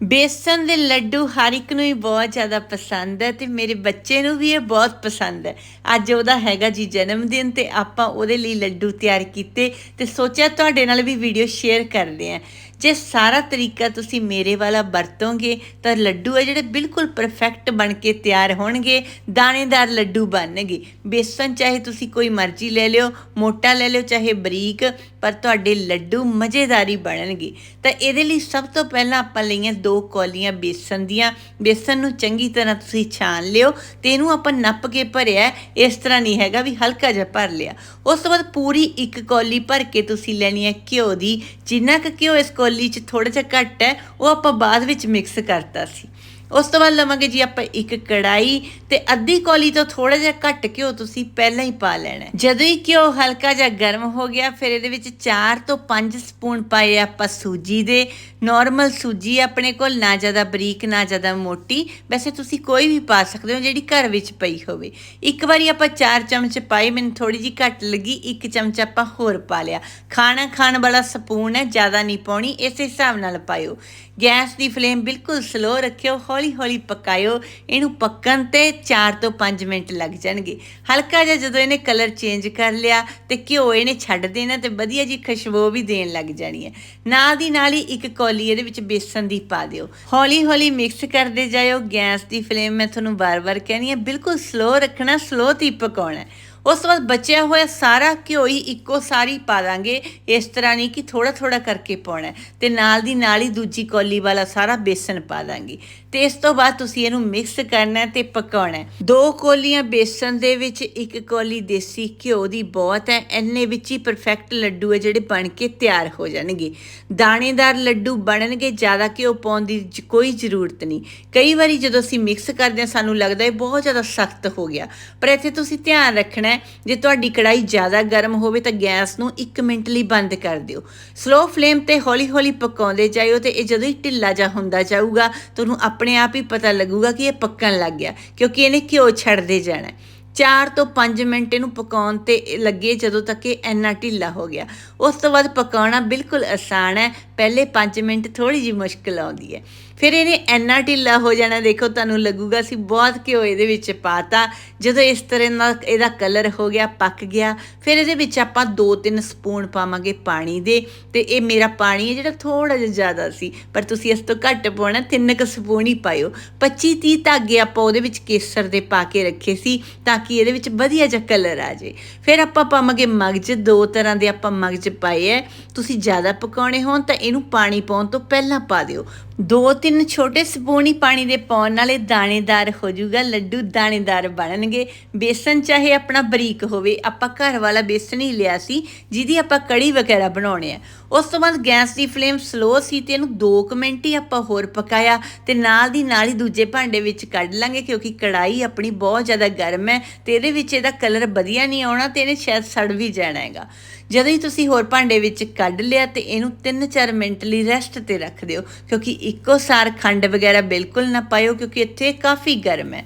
ਬੇਸਨ ਦੇ ਲੱਡੂ ਹਰ ਇੱਕ ਨੂੰ ਹੀ ਬਹੁਤ ਜ਼ਿਆਦਾ ਪਸੰਦ ਹੈ ਤੇ ਮੇਰੇ ਬੱਚੇ ਨੂੰ ਵੀ ਇਹ ਬਹੁਤ ਪਸੰਦ ਹੈ। ਅੱਜ ਉਹਦਾ ਹੈਗਾ ਜੀ ਜਨਮ ਦਿਨ ਤੇ ਆਪਾਂ ਉਹਦੇ ਲਈ ਲੱਡੂ ਤਿਆਰ ਕੀਤੇ ਤੇ ਸੋਚਿਆ ਤੁਹਾਡੇ ਨਾਲ ਵੀ ਵੀਡੀਓ ਸ਼ੇਅਰ ਕਰਦੇ ਆਂ ਜੇ ਸਾਰਾ ਤਰੀਕਾ ਤੁਸੀਂ ਮੇਰੇ ਵਾਲਾ ਵਰਤੋਗੇ, ਤਾਂ ਲੱਡੂ ਹੈ ਜਿਹੜੇ ਬਿਲਕੁਲ ਪਰਫੈਕਟ ਬਣ ਕੇ ਤਿਆਰ ਹੋਣਗੇ, ਦਾਣੇਦਾਰ ਲੱਡੂ ਬਣਨਗੇ। ਬੇਸਨ ਚਾਹੇ ਤੁਸੀਂ ਕੋਈ ਮਰਜ਼ੀ ਲੈ ਲਿਓ, ਮੋਟਾ ਲੈ ਲਿਓ ਚਾਹੇ ਬਰੀਕ, ਪਰ ਤੁਹਾਡੇ ਲੱਡੂ ਮਜ਼ੇਦਾਰੀ ਬਣਨਗੇ। ਤਾਂ ਇਹਦੇ ਲਈ ਸਭ ਤੋਂ ਪਹਿਲਾਂ ਆਪਾਂ ਲਈਆਂ ਦੋ ਕੌਲੀਆਂ ਬੇਸਨ ਦੀਆਂ। ਬੇਸਨ ਨੂੰ ਚੰਗੀ ਤਰ੍ਹਾਂ ਤੁਸੀਂ ਛਾਣ ਲਿਓ ਤੇ ਇਹਨੂੰ ਆਪਾਂ ਨੱਪ ਕੇ ਭਰਿਆ, ਇਸ ਤਰ੍ਹਾਂ ਨਹੀਂ ਹੈਗਾ ਵੀ ਹਲਕਾ ਜਿਹਾ ਭਰ ਲਿਆ। ਉਸ ਤੋਂ ਬਾਅਦ ਪੂਰੀ ਇੱਕ ਕੌਲੀ ਭਰ ਕੇ ਤੁਸੀਂ ਲੈਣੀ ਹੈ ਘਿਓ ਦੀ। ਜਿੰਨਾ ਕੁ ਘਿਓ ਇਸ ਕੌਲੀ 'ਚ ਥੋੜਾ ਜਿਹਾ ਘੱਟ ਹੈ ਉਹ ਆਪਾਂ ਬਾਅਦ ਵਿੱਚ ਮਿਕਸ ਕਰਤਾ ਸੀ। ਉਸ ਤੋਂ ਬਾਅਦ ਲਵਾਂਗੇ ਜੀ ਆਪਾਂ ਇੱਕ ਕੜਾਈ ਤੇ ਅੱਧੀ ਕੌਲੀ ਤੋਂ ਥੋੜਾ ਜਿਹਾ ਘੱਟ ਘਿਓ ਤੁਸੀਂ ਪਹਿਲਾਂ ਹੀ ਪਾ ਲੈਣਾ ਜਦੋਂ ਹੀ ਘਿਓ ਹਲਕਾ ਜਿਹਾ ਗਰਮ ਹੋ ਗਿਆ, ਫਿਰ ਇਹਦੇ ਵਿੱਚ 4 ਤੋਂ 5 ਸਪੂਨ ਪਾਏ ਆਪਾਂ ਸੂਜੀ ਦੇ। ਨਾਰਮਲ ਸੂਜੀ ਆਪਣੇ ਕੋਲ, ਨਾ ਜ਼ਿਆਦਾ ਬਰੀਕ, ਨਾ ਜ਼ਿਆਦਾ ਮੋਟੀ। ਵੈਸੇ ਤੁਸੀਂ ਕੋਈ ਵੀ ਪਾ ਸਕਦੇ ਹੋ ਜਿਹੜੀ ਘਰ ਵਿੱਚ ਪਈ ਹੋਵੇ। ਇੱਕ ਵਾਰੀ ਆਪਾਂ 4 ਚਮਚ ਪਾਏ, ਮੈਨੂੰ ਥੋੜੀ ਜੀ ਘੱਟ ਲੱਗੀ, ਇੱਕ ਚਮਚ ਆਪਾਂ ਹੋਰ ਪਾ ਲਿਆ। ਖਾਣਾ ਖਾਣ ਵਾਲਾ ਸਪੂਨ ਹੈ, ਜ਼ਿਆਦਾ ਨਹੀਂ ਪਾਉਣੀ, ਇਸੇ ਹਿਸਾਬ ਨਾਲ ਪਾਇਓ। ਗੈਸ ਦੀ ਫਲੇਮ ਬਿਲਕੁਲ ਸਲੋ ਰੱਖਿਓ, ਹੌਲੀ ਹੌਲੀ ਪਕਾਇਓ, ਇਹਨੂੰ ਪੱਕਣ ਤੇ 4 ਤੋਂ 5 ਮਿੰਟ ਲੱਗ ਜਾਣਗੇ। ਹਲਕਾ ਜਿਹਾ ਜਦੋਂ ਇਹਨੇ ਕਲਰ ਚੇਂਜ ਕਰ ਲਿਆ ਤੇ ਘਿਓ ਇਹਨੇ ਛੱਡ ਦੇਣਾ ਤੇ ਵਧੀਆ ਜੀ ਖੁਸ਼ਬੂ ਵੀ ਦੇਣ ਲੱਗ ਜਾਣੀ ਹੈ। ਨਾਲ ਦੀ ਨਾਲ ਹੀ ਇੱਕ ਕੌਲੀ ਇਹਦੇ ਵਿੱਚ ਬੇਸਨ ਦੀ ਪਾ ਦਿਓ। ਹੌਲੀ ਹੌਲੀ ਮਿਕਸ ਕਰਦੇ ਜਾਇਓ, ਗੈਸ ਦੀ ਫਲੇਮ ਮੈਂ ਤੁਹਾਨੂੰ ਵਾਰ-ਵਾਰ ਕਹਿਣੀ ਹੈ, ਬਿਲਕੁਲ ਸਲੋ ਰੱਖਣਾ ਸਲੋ ਤੇ ਪਕਾਉਣਾ ਉਸ ਤੋਂ ਬਾਅਦ ਬਚਿਆ ਹੋਇਆ ਸਾਰਾ ਘਿਓ ਹੀ ਇੱਕੋ ਸਾਰੀ ਪਾ ਦਾਂਗੇ। ਇਸ ਤਰ੍ਹਾਂ ਨਹੀਂ ਕਿ ਥੋੜਾ ਥੋੜਾ ਕਰਕੇ ਪਾਉਣਾ ਹੈ ਤੇ ਨਾਲ ਦੀ ਨਾਲ ਹੀ ਦੂਜੀ ਕੌਲੀ ਵਾਲਾ ਸਾਰਾ ਬੇਸਨ ਪਾ ਦਾਂਗੇ। ਤੇ ਇਸ ਤੋਂ ਬਾਅਦ ਤੁਸੀਂ ਇਹਨੂੰ ਮਿਕਸ ਕਰਨਾ ਹੈ ਤੇ ਪਕਾਉਣਾ ਦੋ ਕੌਲੀਆਂ ਬੇਸਨ ਦੇ ਵਿੱਚ, ਇੱਕ ਕੌਲੀ ਦੇਸੀ ਘਿਓ ਦੀ ਬਹੁਤ ਹੈ। ਇੰਨੇ ਵਿੱਚ ਹੀ ਪਰਫੈਕਟ ਲੱਡੂ ਹੈ ਜਿਹੜੇ ਬਣ ਕੇ ਤਿਆਰ ਹੋ ਜਾਣਗੇ। ਦਾਣੇਦਾਰ ਲੱਡੂ ਬਣਨਗੇ, ਜ਼ਿਆਦਾ ਘਿਓ ਪਾਉਣ ਦੀ ਜ- ਕੋਈ ਜ਼ਰੂਰਤ ਨਹੀਂ। ਕਈ ਵਾਰੀ ਜਦੋਂ ਅਸੀਂ ਮਿਕਸ ਕਰਦੇ ਹਾਂ, ਸਾਨੂੰ ਲੱਗਦਾ ਹੈ ਬਹੁਤ ਜ਼ਿਆਦਾ ਸਖਤ ਹੋ ਗਿਆ। ਪਰ ਇੱਥੇ ਤੁਸੀਂ ਧਿਆਨ ਰੱਖਣਾ ਹੈ ਜੇ ਤੁਹਾਡੀ ਕੜਾਈ ਜ਼ਿਆਦਾ ਗਰਮ ਹੋਵੇ ਤਾਂ ਗੈਸ ਨੂੰ 1 ਮਿੰਟ ਲਈ ਬੰਦ ਕਰ ਦਿਓ। ਸਲੋ ਫਲੇਮ ਤੇ ਹੌਲੀ ਹੌਲੀ ਪਕਾਉਂਦੇ ਜਾਇਓ ਤੇ ਇਹ ਜਦੋਂ ਹੀ ਢਿੱਲਾ ਜਾ ਹੁੰਦਾ ਜਾਊਗਾ, ਤੁਹਾਨੂੰ ਆਪਣੇ ਆਪ ਹੀ ਪਤਾ ਲੱਗੂਗਾ ਕਿ ਇਹ ਪੱਕਣ ਲੱਗ ਗਿਆ, ਕਿਉਂਕਿ ਇਹਨੇ ਘਿਓ ਛੱਡਦੇ ਜਾਣਾ। ਹੈ। 4 ਤੋਂ 5 ਮਿੰਟ ਇਹਨੂੰ ਪਕਾਉਣ ਤੇ ਲੱਗੇ ਜਦੋਂ ਤੱਕ ਇਹ ਇੰਨਾ ਢਿੱਲਾ ਹੋ ਗਿਆ। ਉਸ ਤੋਂ ਬਾਅਦ ਪਕਾਉਣਾ ਬਿਲਕੁਲ ਆਸਾਨ ਹੈ, ਪਹਿਲੇ 5 ਮਿੰਟ ਥੋੜੀ ਜਿਹੀ ਮੁਸ਼ਕਲ ਆਉਂਦੀ ਹੈ। ਫਿਰ ਇਹਨੇ ਇੰਨਾ ਢਿੱਲਾ ਹੋ ਜਾਣਾ, ਦੇਖੋ ਤੁਹਾਨੂੰ ਲੱਗੂਗਾ ਸੀ ਬਹੁਤ ਘਿਓ ਇਹਦੇ ਵਿੱਚ ਪਾਤਾ। ਜਦੋਂ ਇਸ ਤਰ੍ਹਾਂ ਨਾਲ ਇਹਦਾ ਕਲਰ ਹੋ ਗਿਆ, ਪੱਕ ਗਿਆ, ਫਿਰ ਇਹਦੇ ਵਿੱਚ ਆਪਾਂ 2-3 ਸਪੂਨ ਪਾਵਾਂਗੇ ਪਾਣੀ ਦੇ। ਤੇ ਇਹ ਮੇਰਾ ਪਾਣੀ ਹੈ ਜਿਹੜਾ ਥੋੜਾ ਜਿਹਾ ਜ਼ਿਆਦਾ ਸੀ, ਪਰ ਤੁਸੀਂ ਇਸ ਤੋਂ ਘੱਟ ਪਾਉਣਾ 3 ਕੁ ਸਪੂਨ ਹੀ ਪਾਇਓ। 25-30 ਧਾਗੇ ਆਪਾਂ ਉਹਦੇ ਵਿੱਚ ਕੇਸਰ ਦੇ ਪਾ ਕੇ ਰੱਖੇ ਸੀ, ਤਾਂ ਕਿ ਇਹਦੇ ਵਿੱਚ ਵਧੀਆ ਜਿਹਾ ਕਲਰ ਆ ਜਾਏ। ਫਿਰ ਆਪਾਂ ਪਾਵਾਂਗੇ ਮਗਜ, ਦੋ ਤਰ੍ਹਾਂ ਦੇ ਆਪਾਂ ਮਗਜ ਪਾਏ ਐ ਤੁਸੀਂ ਜ਼ਿਆਦਾ ਪਕਾਉਣੇ ਹੋਣ ਤਾਂ ਇਹਨੂੰ ਪਾਣੀ ਪਾਉਣ ਤੋਂ ਪਹਿਲਾਂ ਪਾ ਦਿਓ। ਦੋ ਤਿੰਨ ਛੋਟੇ ਸਪੂਨ ਹੀ ਪਾਣੀ ਦੇ ਪਾਉਣ ਨਾਲੇ ਦਾਣੇਦਾਰ ਹੋ ਜਾਊਗਾ, ਲੱਡੂ ਦਾਣੇਦਾਰ ਬਣਨਗੇ। ਬੇਸਨ ਚਾਹੇ ਆਪਣਾ ਬਰੀਕ ਹੋਵੇ, ਆਪਾਂ ਘਰ ਵਾਲਾ ਬੇਸਨ ਹੀ ਲਿਆ ਸੀ, ਜਿਹਦੀ ਆਪਾਂ ਕੜੀ ਵਗੈਰਾ ਬਣਾਉਣੇ ਆ। ਉਸ ਤੋਂ ਬਾਅਦ ਗੈਸ ਦੀ ਫਲੇਮ ਸਲੋ ਸੀ ਤੇ ਇਹਨੂੰ 2 ਮਿੰਟ ਹੀ ਆਪਾਂ ਹੋਰ ਪਕਾਇਆ ਤੇ ਨਾਲ ਦੀ ਨਾਲ ਹੀ ਦੂਜੇ ਭਾਂਡੇ ਵਿੱਚ ਕੱਢ ਲਾਂਗੇ ਕਿਉਂਕਿ ਕੜਾਈ ਆਪਣੀ ਬਹੁਤ ਜ਼ਿਆਦਾ ਗਰਮ ਹੈ ਤੇ ਇਹਦੇ ਵਿੱਚ ਇਹਦਾ ਕਲਰ ਵਧੀਆ ਨਹੀਂ ਆਉਣਾ ਤੇ ਇਹਨੇ ਸ਼ਾਇਦ ਸੜ ਵੀ ਜਾਣਾ ਹੈਗਾ। ਜਦੋਂ ਹੀ ਤੁਸੀਂ ਹੋਰ ਭਾਂਡੇ ਵਿੱਚ ਕੱਢ ਲਿਆ ਤੇ ਇਹਨੂੰ 3-4 ਮਿੰਟ ਲਈ ਰੈਸਟ ਤੇ ਰੱਖ ਦਿਓ, ਕਿਉਂਕਿ ਇੱਕੋ ਸਾਰ ਖੰਡ ਵਗੈਰਾ ਬਿਲਕੁਲ ਨਾ ਪਾਇਓ, ਕਿਉਂਕਿ ਇੱਥੇ ਕਾਫੀ ਗਰਮ ਹੈ।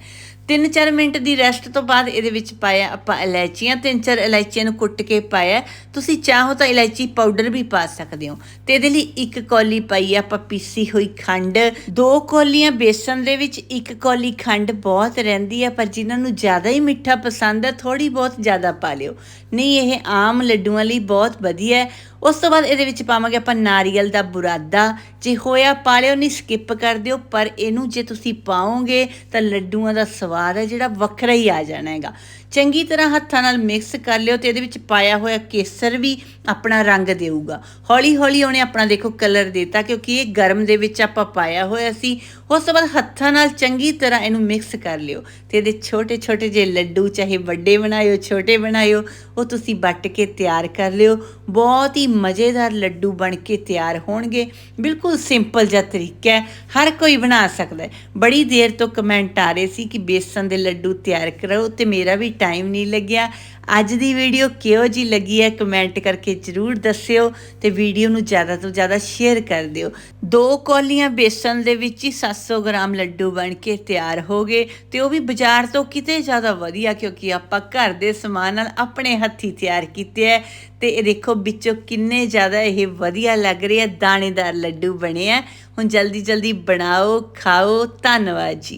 3-4 ਮਿੰਟ ਦੀ ਰੈਸਟ ਤੋਂ ਬਾਅਦ ਇਹਦੇ ਵਿੱਚ ਪਾਇਆ ਆਪਾਂ ਇਲਾਇਚੀਆਂ, ਤਿੰਨ ਚਾਰ ਇਲਾਇਚੀਆਂ ਨੂੰ ਕੁੱਟ ਕੇ ਪਾਇਆ। ਤੁਸੀਂ ਚਾਹੋ ਤਾਂ ਇਲਾਇਚੀ ਪਾਊਡਰ ਵੀ ਪਾ ਸਕਦੇ ਹੋ। ਤੇ ਇਹਦੇ ਲਈ ਇੱਕ ਕੌਲੀ ਪਾਈ ਆਪਾਂ ਪੀਸੀ ਹੋਈ ਖੰਡ। ਦੋ ਕੌਲੀਆਂ ਬੇਸਨ ਦੇ ਵਿੱਚ, ਇੱਕ ਕੌਲੀ ਖੰਡ ਬਹੁਤ ਰਹਿੰਦੀ ਹੈ ਪਰ ਜਿਨ੍ਹਾਂ ਨੂੰ ਜ਼ਿਆਦਾ ਹੀ ਮਿੱਠਾ ਪਸੰਦ ਹੈ ਥੋੜੀ ਬਹੁਤ ਜ਼ਿਆਦਾ ਪਾ ਲਿਓ। ਨਹੀਂ, ਇਹ ਆਮ ਲੱਡੂਆਂ ਲਈ ਬਹੁਤ ਵਧੀਆ ਹੈ। ਉਸ ਤੋਂ ਬਾਅਦ ਇਹਦੇ ਵਿੱਚ ਪਾਵਾਂਗੇ ਆਪਾਂ ਨਾਰੀਅਲ ਦਾ ਬੁਰਾਦਾ। ਜੇ ਹੋਇਆ ਪਾ ਲਿਓ, ਨਹੀਂ ਸਕਿਪ ਕਰ ਦਿਓ, ਪਰ ਇਹਨੂੰ ਜੇ ਤੁਸੀਂ ਪਾਓਗੇ ਤਾਂ ਲੱਡੂਆਂ ਦਾ ਸਵਾਦ ਹੈ ਜਿਹੜਾ ਵੱਖਰਾ ਹੀ ਆ ਜਾਣਾ ਹੈਗਾ। ਚੰਗੀ ਤਰ੍ਹਾਂ ਹੱਥਾਂ ਨਾਲ ਮਿਕਸ ਕਰ ਲਿਓ ਤੇ ਇਹਦੇ ਵਿੱਚ ਪਾਇਆ ਹੋਇਆ ਕੇਸਰ ਵੀ ਆਪਣਾ ਰੰਗ ਦੇਊਗਾ। ਹੌਲੀ ਹੌਲੀ ਉਹਨੇ ਆਪਣਾ ਦੇਖੋ ਕਲਰ ਦਿੱਤਾ ਕਿਉਂਕਿ ਇਹ ਗਰਮ ਦੇ ਵਿੱਚ ਆਪਾਂ ਪਾਇਆ ਹੋਇਆ ਸੀ। ਉਸ ਤੋਂ ਬਾਅਦ ਹੱਥਾਂ ਨਾਲ ਚੰਗੀ ਤਰ੍ਹਾਂ ਇਹਨੂੰ ਮਿਕਸ ਕਰ ਲਿਓ ਤੇ ਇਹਦੇ ਛੋਟੇ ਛੋਟੇ ਜਿਹੇ ਲੱਡੂ ਚਾਹੇ ਵੱਡੇ ਬਣਾਇਓ, ਛੋਟੇ ਬਣਾਇਓ, ਉਹ ਤੁਸੀਂ ਵੱਟ ਕੇ ਤਿਆਰ ਕਰ ਲਿਓ। ਬਹੁਤ ਹੀ ਮਜ਼ੇਦਾਰ ਲੱਡੂ ਬਣ ਕੇ ਤਿਆਰ ਹੋਣਗੇ। ਬਿਲਕੁਲ ਸਿੰਪਲ ਜਿਹਾ ਤਰੀਕਾ ਹੈ। ਹਰ ਕੋਈ ਬਣਾ ਸਕਦਾ ਹੈ। ਬੜੀ ਦੇਰ ਤੋਂ ਕਮੈਂਟ ਆ ਰਹੇ ਸੀ ਕਿ ਬੇਸਨ ਦੇ ਲੱਡੂ ਤਿਆਰ ਕਰੋ ਤੇ ਮੇਰਾ ਵੀ ਟਾਈਮ ਨਹੀਂ ਲੱਗਿਆ। ਅੱਜ ਦੀ ਵੀਡੀਓ ਕਿਹੋ ਜੀ ਲੱਗੀ ਹੈ ਕਮੈਂਟ ਕਰਕੇ ਜਰੂਰ ਦੱਸਿਓ ਤੇ ਵੀਡੀਓ ਨੂੰ ਜ਼ਿਆਦਾ ਤੋਂ ਜ਼ਿਆਦਾ ਸ਼ੇਅਰ ਕਰ ਦਿਓ। ਦੋ ਕੌਲੀਆਂ ਬੇਸਨ ਦੇ ਵਿੱਚ ਹੀ 700 ਗ੍ਰਾਮ ਲੱਡੂ ਬਣ ਕੇ ਤਿਆਰ ਹੋ ਗਏ ਤੇ ਉਹ ਵੀ ਬਾਜ਼ਾਰ ਤੋਂ ਕਿਤੇ ਜ਼ਿਆਦਾ ਵਧੀਆ ਕਿਉਂਕਿ ਆਪਾਂ ਘਰ ਦੇ ਸਮਾਨ ਨਾਲ ਆਪਣੇ ਹੱਥੀ ਤਿਆਰ ਕੀਤੇ ਹੈ ਤੇ ਇਹ ਦੇਖੋ ਵਿੱਚੋਂ ਕਿੰਨੇ ਜ਼ਿਆਦਾ ਇਹ ਵਧੀਆ ਲੱਗ ਰਹੇ ਆ, ਦਾਣੇਦਾਰ ਲੱਡੂ ਬਣੇ ਆ। ਹੁਣ ਜਲਦੀ ਜਲਦੀ ਬਣਾਓ, ਖਾਓ। ਧੰਨਵਾਦ ਜੀ।